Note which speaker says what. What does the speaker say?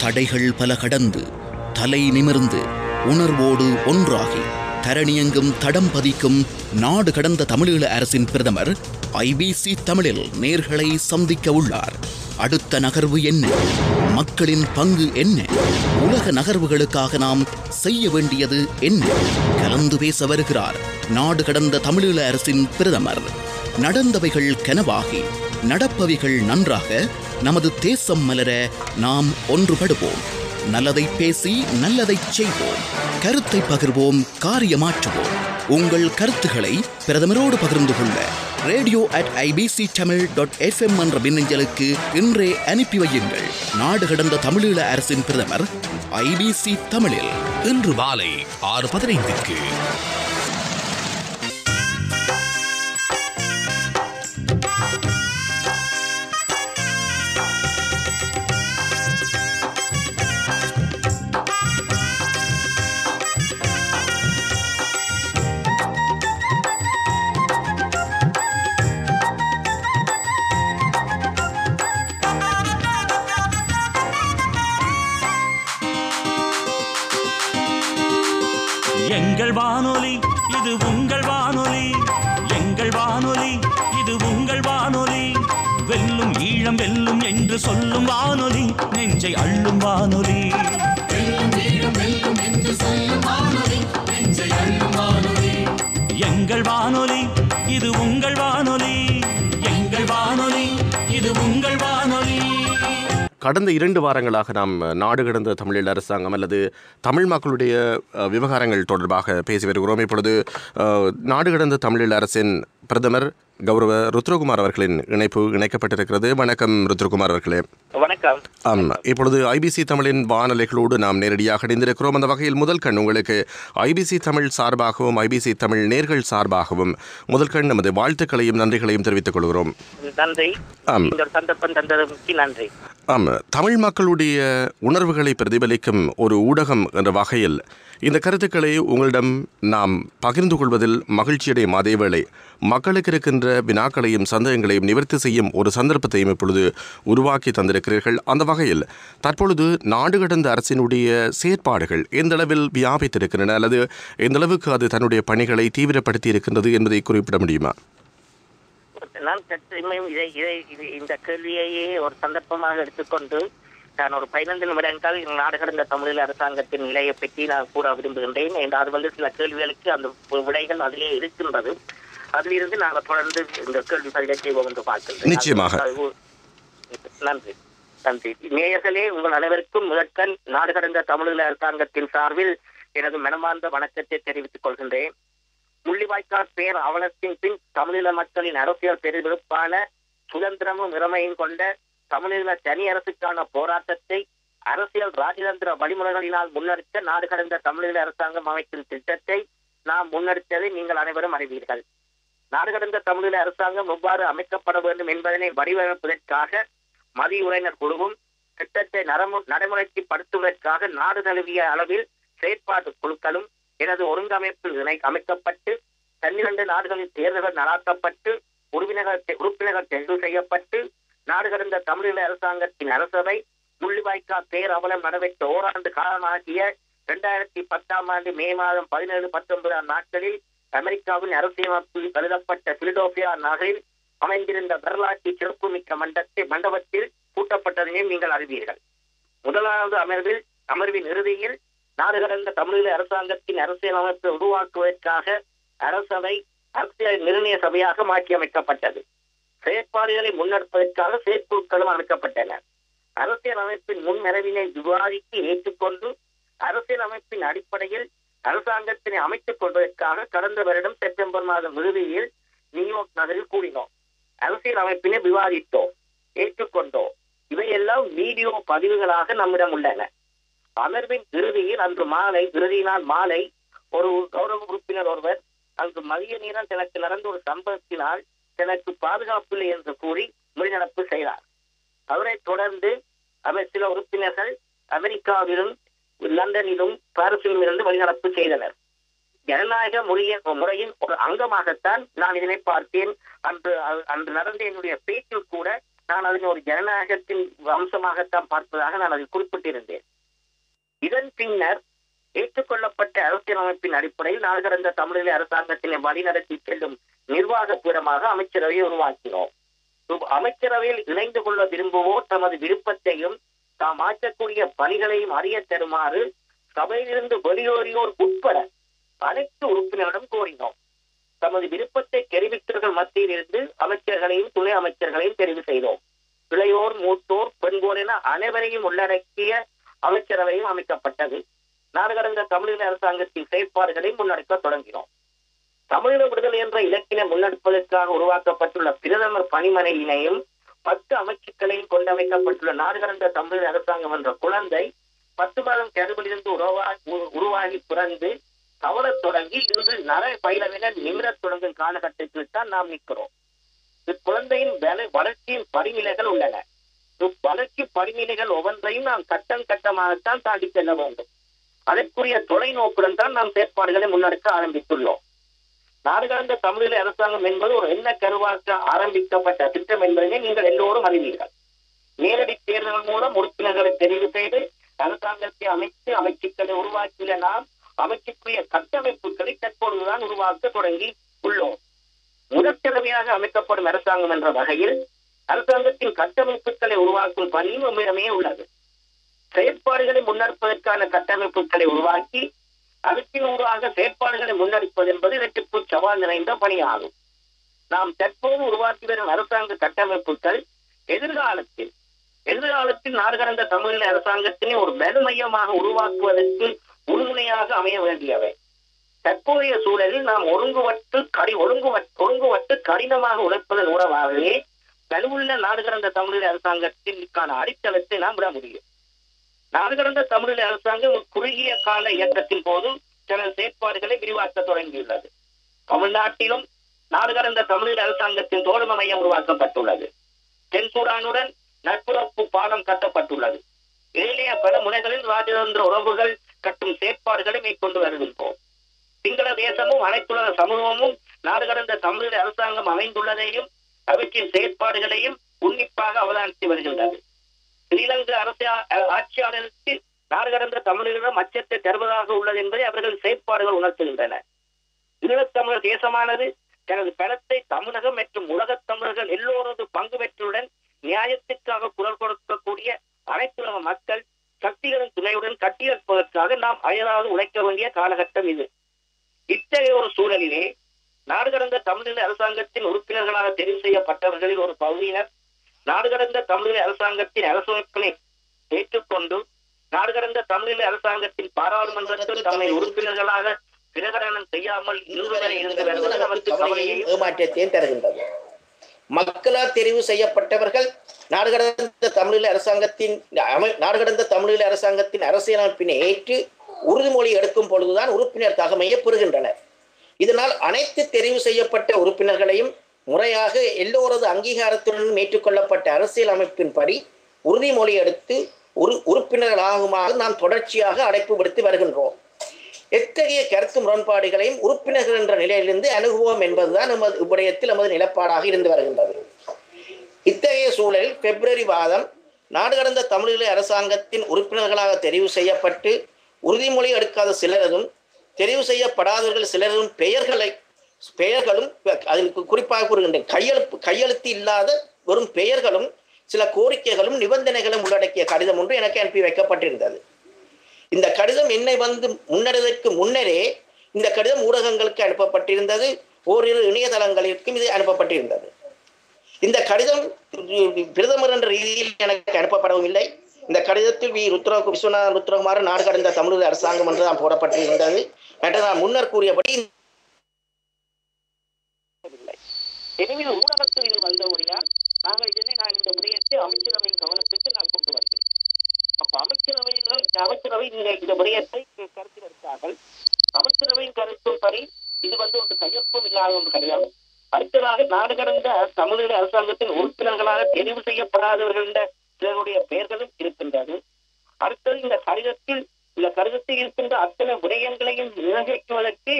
Speaker 1: தடைகள் பல கடந்து தலை நிமிர்ந்து உணர்வோடு ஒன்றாகி தரணியெங்கும் தடம் பதிக்கும் நாடு கடந்த தமிழீழ அரசின் பிரதமர் ஐபிசி தமிழில் நேர்களை சந்திக்க உள்ளார். அடுத்த நகர்வு என்ன? மக்களின் பங்கு என்ன? உலக நகர்வுகளுக்காக நாம் செய்ய வேண்டியது என்ன? கலந்து பேச வருகிறார் நாடு கடந்த தமிழீழ அரசின் பிரதமர். நடந்தவைகள் கனவாகி நடப்பவைகள் நன்றாக நமது தேசம் மலர நாம் ஒன்றுபடுவோம். நல்லதை பேசி நல்லதை செய்வோம். கருத்தை பகிர்வோம் காரியமாற்றுவோம். உங்கள் கருத்துக்களை பிரதமரோடு பகிர்ந்து கொள்ள radio at IBC Tamil dot FM என்ற மின்னஞ்சலுக்கு இன்றே அனுப்பி வையுங்கள். நாடு கடந்த தமிழீழ அரசின் பிரதமர் ஐபிசி தமிழில்.
Speaker 2: இன்று மாலை ஆறு பதினைந்துக்கு
Speaker 3: எங்கள் வானொலி இது உங்கள் வானொலி. எங்கள் வானொலி இது உங்கள் வானொலி. வெல்லும் ஈழம் வெல்லும் என்று சொல்லும் வானொலி நெஞ்சை அள்ளும் வானொலி.
Speaker 4: கடந்த இரண்டு வாரங்களாக நாம் நாடு கடந்த தமிழீழ அரசாங்கம் அல்லது தமிழ் மக்களுடைய விவகாரங்கள் தொடர்பாக பேசி வருகிறோம். இப்பொழுது நாடு கடந்த தமிழீழ அரசின் பிரதமர் கௌரவ ருத்ரகுமார் அவர்களின் இணைப்பு இணைக்கப்பட்டிருக்கிறது. வணக்கம் ருத்ரகுமார் அவர்களே.
Speaker 5: வணக்கம்.
Speaker 4: ஆம் இப்பொழுது ஐபிசி தமிழின் வானொலிகளோடு நாம் நேரடியாக இணைந்திருக்கிறோம். அந்த வகையில் முதல் கண் உங்களுக்கு ஐபிசி தமிழ் சார்பாகவும் ஐபிசி தமிழ் நேர்கள் சார்பாகவும் முதல் கண் நமது வாழ்த்துக்களையும் நன்றிகளையும் தெரிவித்துக் கொள்கிறோம்.
Speaker 5: நன்றி.
Speaker 4: ஆம்.
Speaker 5: இந்த ஒரு சந்தர்ப்பம் தந்ததற்கு நன்றி.
Speaker 4: ஆம் தமிழ் மக்களுடைய உணர்வுகளை பிரதிபலிக்கும் ஒரு ஊடகம் என்ற வகையில் இந்த கருத்துக்களை உங்களிடம் நாம் பகிர்ந்து கொள்வதில் மகிழ்ச்சியடையும். அதேவேளை மக்களுக்கு இருக்கின்ற வினாக்களையும் சந்தேகங்களையும் நிவர்த்தி செய்யும் ஒரு சந்தர்ப்பத்தையும் இப்பொழுது உருவாக்கி தந்திருக்கிறீர்கள். அந்த வகையில் தற்பொழுது நாடு கடந்த அரசினுடைய செயற்பாடுகள் எந்த அளவில் வியாபித்திருக்கின்றன அல்லது எந்த அளவுக்கு அது தன்னுடைய பணிகளை தீவிரப்படுத்தி இருக்கின்றது என்பதை குறிப்பிட முடியுமா?
Speaker 5: நான் சற்றுமையும் இதை இதை இந்த கேள்வியையே ஒரு சந்தர்ப்பமாக எடுத்துக்கொண்டு நான் ஒரு பதினைந்து நிமிடங்கள் நாடு கடந்த தமிழில் அரசாங்கத்தின் நிலையை பற்றி நான் கூற விரும்புகின்றேன். என்று அது வந்து சில கேள்விகளுக்கு அந்த விடைகள் அதிலே இருக்கின்றது. அதிலிருந்து நாங்கள் தொடர்ந்து இந்த கேள்வி பதிலை செய்வோம் என்று பார்க்கின்றேன்
Speaker 4: நிச்சயமாக.
Speaker 5: நன்றி. நன்றி. நேயர்களே உங்கள் அனைவருக்கும் முதற்கண் நாடு கடந்த தமிழீழ அரசாங்கத்தின் சார்பில் எனது மனமார்ந்த வணக்கத்தை தெரிவித்துக் கொள்கின்றேன். முள்ளிவாய்க்கால் பேர் அவலத்தின் பின் தமிழீழ மக்களின் அரசியல் பெருவிருப்பான சுதந்திரமும் இறமையும் கொண்ட தமிழீழ தனி அரசுக்கான போராட்டத்தை அரசியல் ராஜதந்திர வழிமுறைகளினால் முன்னெடுக்க நாடு கடந்த தமிழீழ அரசாங்கம் அமைக்கும் திட்டத்தை நாம் முன்னெடுத்ததை நீங்கள் அனைவரும் அறிவீர்கள். நாடு கடந்த தமிழீழ அரசாங்கம் எவ்வாறு அமைக்கப்பட வேண்டும் என்பதனை வடிவமைப்பதற்காக மதியுரையினர் குழுவும் திட்டத்தை நரமு- நடைமுறைக்கு படுத்துவதற்காக நாடு தழுவிய அளவில் செயற்பாட்டு குழுக்களும் எனது ஒருங்கமைப்பில் இணை அமைக்கப்பட்டு பன்னிரண்டு நாடுகளில் தேர்தல்கள் நடாத்தப்பட்டு உறுப்பினர்கள் உறுப்பினர்கள் தேர்வு செய்யப்பட்டு நாடு கடந்த தமிழீழ அரசாங்கத்தின் அரசவை முள்ளிவாய்க்கா அவலம் நடைபெற்ற ஓராண்டு காலமாகிய இரண்டாயிரத்தி பத்தாம் ஆண்டு மே மாதம் பதினேழு பத்தொன்பதாம் நாட்களில் அமெரிக்காவின் அரசியலமைப்பில் கருதப்பட்ட பிலிடோபியா நகரில் அமைந்திருந்த வரலாற்று சிறப்புமிக்க மண்டத்தை மண்டபத்தில் கூட்டப்பட்டதையும் நீங்கள் அறிவீர்கள். முதலாவது அமர்வில் அமர்வின் இறுதியில் நாடு கடந்த தமிழீழ அரசாங்கத்தின் அரசியலமைப்பை உருவாக்குவதற்காக அரசவை அரசியல் நிர்ணய சபையாக மாற்றியமைக்கப்பட்டது. செயற்பாடுகளை முன்னெடுப்பதற்காக செயற்குழுக்களும் அமைக்கப்பட்டன. அரசியல் அமைப்பின் முன்வரவினை விவாதித்து ஏற்றுக்கொண்டு அரசியல் அமைப்பின் அடிப்படையில் அரசாங்கத்தினை அமைத்துக் கொள்வதற்காக கடந்த வருடம் செப்டம்பர் மாதம் இறுதியில் நியூயார்க் நகரில் கூடினோம். அரசியல் அமைப்பினை விவாதித்தோம் ஏற்றுக்கொண்டோம். இவையெல்லாம் வீடியோ பதிவுகளாக நம்மிடம் உள்ளன. அமர்வின் இறுதியில் அன்று மாலை இறுதி நாள் மாலை ஒரு கௌரவ உறுப்பினர் ஒருவர் அன்று மதிய நேரம் தனக்கு நடந்த ஒரு சம்பவத்தினால் தனக்கு பாதுகாப்பில்லை என்று கூறி வெளிநடப்பு செய்தார். அவரை தொடர்ந்து அவர் சில உறுப்பினர்கள் அமெரிக்காவிலும் லண்டனிலும் பாரிசிலும் இருந்து வெளிநடப்பு செய்தனர். ஜனநாயக முறைய முறையின் ஒரு அங்கமாகத்தான் நான் இதனை பார்த்தேன். அன்று அன்று நடந்த என்னுடைய பேச்சில் கூட நான் அதனை ஒரு ஜனநாயகத்தின் அம்சமாகத்தான் பார்ப்பதாக நான் அதில் குறிப்பிட்டிருந்தேன். இதன் பின்னர் ஏற்றுக்கொள்ளப்பட்ட அரசியலமைப்பின் அடிப்படையில் நாடு கடந்த அரசாங்கத்தினை வழிநடத்தி செல்லும் நிர்வாக பீடமாக அமைச்சரவையை உருவாக்கினோம். அமைச்சரவையில் இணைந்து கொள்ள விரும்புவோர் தமது விருப்பத்தையும் தாம் ஆற்றக்கூடிய பணிகளையும் அறிய தருமாறு சபையிலிருந்து வெளியேறியோர் உட்பட அனைத்து உறுப்பினரிடம் கோரினோம். தமது விருப்பத்தை தெரிவித்தவர்கள் மத்தியில் இருந்து அமைச்சர்களையும் துணை அமைச்சர்களையும் தெரிவு செய்தோம். இளையோர் மூத்தோர் பெண்கோர் என அனைவரையும் உள்ளடக்கிய அமைச்சரவையும் அமைக்கப்பட்டது. நாடு கடந்த தமிழீழ அரசாங்கத்தின் செயற்பாடுகளை முன்னெடுக்க தொடங்கினோம். தமிழீழ விடுதலை என்ற இலக்கினை முன்னெடுப்பதற்காக உருவாக்கப்பட்டுள்ள பிரதமர் பணிமனையினையும் பத்து அமைச்சுக்களையும் கொண்டமைக்கப்பட்டுள்ள நாடு கடந்த தமிழீழ அரசாங்கம் என்ற குழந்தை பத்து மாதம் கருவிலிருந்து உருவா உருவாகி பிறந்து தவறத் தொடங்கி இன்று நர பயிலவின நிமிரத் தொடங்கும் காலகட்டத்தில் தான் நாம் நிற்கிறோம். இக்குழந்தையின் வேலை வளர்ச்சியின் படிநிலைகள் உள்ளன. இவ்வளர்ச்சி படிநிலைகள் ஒவ்வொன்றையும் நாம் கட்டம் கட்டமாகத்தான் தாண்டி செல்ல வேண்டும். அதற்குரிய தொலைநோக்குடன் தான் நாம் செயற்பாடுகளை முன்னெடுக்க ஆரம்பித்துள்ளோம். நாடு கடந்த தமிழீழ அரசாங்கம் என்பது ஒரு எண்ண கருவாக்க ஆரம்பிக்கப்பட்ட திட்டம் என்பதனை நீங்கள் எல்லோரும் அறிவீர்கள். நேரடி தேர்தல் மூலம் உறுப்பினர்களை தெரிவு செய்து அரசாங்கத்தை அமைத்து அமைச்சுக்களை உருவாக்கிய நாம் அமைச்சுக்குரிய கட்டமைப்புகளை தற்பொழுதுதான் உருவாக்க தொடங்கி உள்ளோம். முதற் தடவையாக அமைக்கப்படும் அரசாங்கம் என்ற வகையில் அரசாங்கத்தின் கட்டமைப்புகளை உருவாக்கும் பணியும் நம்மிடமே உள்ளது. செயற்பாடுகளை முன்னெடுப்பதற்கான கட்டமைப்புகளை உருவாக்கி அவற்றின் செயற்பாடுகளை முன்னெடுப்பது என்பது இதற்கு சவால் நிறைந்த பணியாகும். நாம் தற்போது உருவாக்கி வரும் அரசாங்க கட்டமைப்புகள் எதிர்காலத்தில் எதிர்காலத்தில் நாடுகடந்த தமிழ் அரசாங்கத்தினை ஒரு மையமாக உருவாக்குவதற்கு உறுதுணையாக அமைய வேண்டியவை. தற்போதைய சூழலில் நாம் ஒழுங்குவட்டு கடி ஒழுங்குவட் ஒழுங்குவட்டு கடினமாக உழைப்பதன் மூலமாகவே வலுவுள்ள நாடுகடந்த கடந்த அரசாங்கத்திற்கான அடித்தளத்தை நாம் விட முடியும். நாடு கடந்த தமிழீழ அரசாங்கம் குறுகிய கால இயக்கத்தின் போது சில செயற்பாடுகளை விரிவாக்க தொடங்கியுள்ளது. தமிழ்நாட்டிலும் நாடு கடந்த தமிழீழ அரசாங்கத்தின் தோழமை மையம் உருவாக்கப்பட்டுள்ளது. தென்சூடானுடன் நட்புறப்பு பாலம் கட்டப்பட்டுள்ளது. ஏழைய பல முனைகளில் ராஜதந்திர உறவுகள் கட்டும் செயற்பாடுகளை மேற்கொண்டு வருகின்றோம். சிங்கள தேசமும் அனைத்துலக சமூகமும் நாடு கடந்த தமிழீழ அரசாங்கம் அமைந்துள்ளதையும் அவற்றின் செயற்பாடுகளையும் உன்னிப்பாக அவதானித்து வருகின்றது. ஸ்ரீலங்கா அரசு ஆட்சியாளருக்கு நாடு கடந்த அச்சத்தை தருவதாக உள்ளது என்பதை அவர்கள் செயற்பாடுகள் உணர்த்துகின்றன. ஈழத்தமிழர் தேசமானது தனது பலத்தை தமிழகம் மற்றும் உலகத் தமிழர்கள் எல்லோரது பங்கு பெற்றுடன் நியாயத்திற்காக குரல் கொடுக்கக்கூடிய அனைத்துலக மக்கள் சக்திகளின் துணையுடன் கட்டியெழுப்பதற்காக நாம் அயலாவது உழைக்க வேண்டிய காலகட்டம் இது. இத்தகைய ஒரு சூழலிலே நாடு கடந்த அரசாங்கத்தின் உறுப்பினர்களாக தெரிவு செய்யப்பட்டவர்களில் ஒரு பகுதியினர் நாடு கடந்த தமிழீழ அரசாங்கத்தின் அரசமைப்பினை ஏற்றுக்கொண்டு நாடு கடந்த தமிழீழ அரசாங்கத்தின் பாராளுமன்றத்தில் தம்மை உறுப்பினர்களாக பிரகடனம் செய்யாமல் இருவரை இருந்து வருவது நமக்கு கவலையையும்
Speaker 6: ஏமாற்றத்தையும் தருகின்றது. மக்களால் தெரிவு செய்யப்பட்டவர்கள் நாடு கடந்த தமிழீழ அரசாங்கத்தின் அமை- நாடு கடந்த தமிழீழ அரசாங்கத்தின் அரசியலமைப்பினை ஏற்று உறுதிமொழி எடுக்கும் பொழுதுதான் உறுப்பினர் தகமையை பெறுகின்றனர். இதனால் அனைத்து தெரிவு செய்யப்பட்ட உறுப்பினர்களையும் முறையாக எல்லோரது அங்கீகாரத்துடன் ஏற்றுக்கொள்ளப்பட்ட அரசியல் அமைப்பின்படி உறுதிமொழி எடுத்து உறு உறுப்பினர்களாகுமாறு நாம் தொடர்ச்சியாக அழைப்பு விடுத்து வருகின்றோம். எத்தகைய கருத்து முரண்பாடுகளையும் உறுப்பினர்கள் என்ற நிலையிலிருந்து அணுகுவோம் என்பதுதான் நமது இவ்விடயத்தில் நமது நிலப்பாடாக இருந்து வருகின்றது. இத்தகைய சூழலில் பிப்ரவரி மாதம் நாடு கடந்த தமிழீழ அரசாங்கத்தின் உறுப்பினர்களாக தெரிவு செய்யப்பட்டு உறுதிமொழி எடுக்காத சிலரதும் தெரிவு செய்யப்படாதவர்கள் சிலரும் பெயர்களை பெயர்களும் அதற்கு குறிப்பாக கூறுகின்றேன். கையெழுப்பு கையெழுத்து இல்லாத வெறும் பெயர்களும் சில கோரிக்கைகளும் நிபந்தனைகளும் உள்ளடக்கிய கடிதம் ஒன்று எனக்கு அனுப்பி வைக்கப்பட்டிருந்தது. இந்த கடிதம் என்னை வந்து முன்னெடுவதற்கு முன்னரே இந்த கடிதம் ஊடகங்களுக்கு அனுப்பப்பட்டிருந்தது. ஓரிரு இணையதளங்களிற்கும் இது அனுப்பப்பட்டிருந்தது. இந்த கடிதம் பிரதமர் என்ற ரீதியில் எனக்கு அனுப்பப்படவும் இல்லை. இந்த கடிதத்தில் வி. ருத்ர விஸ்வநாதன் ருத்ரகுமார் நாடு கடந்த தமிழக அரசாங்கம் என்று தான் போடப்பட்டிருந்தது. என்று நான் முன்னர் கூறியபடி
Speaker 5: எனவே ஊடகத்தில் இது வந்தபடியால் நாங்கள் இதனை நான் இந்த விடயத்தை அமைச்சரவையின் கவனத்துக்கு நான் கொண்டு வந்தேன் அப்ப அமைச்சரவையினர் அமைச்சரவை இந்த இந்த விடயத்தை கருத்தில் எடுத்தார்கள். அமைச்சரவையின் கருத்துப்படி இது வந்து ஒரு கையொப்பம் இல்லாத ஒன்று கிடையாது. அடுத்ததாக நாடு கடந்த தமிழக அரசாங்கத்தின் உறுப்பினர்களாக தெரிவு செய்யப்படாதவர்களிட சிலருடைய பெயர்களும் இருக்கின்றது. அடுத்தது இந்த கடிதத்தில் இந்த கடிதத்தில் இருக்கின்ற அத்தனை விடயங்களையும் நிர்வகிக்குவதற்கு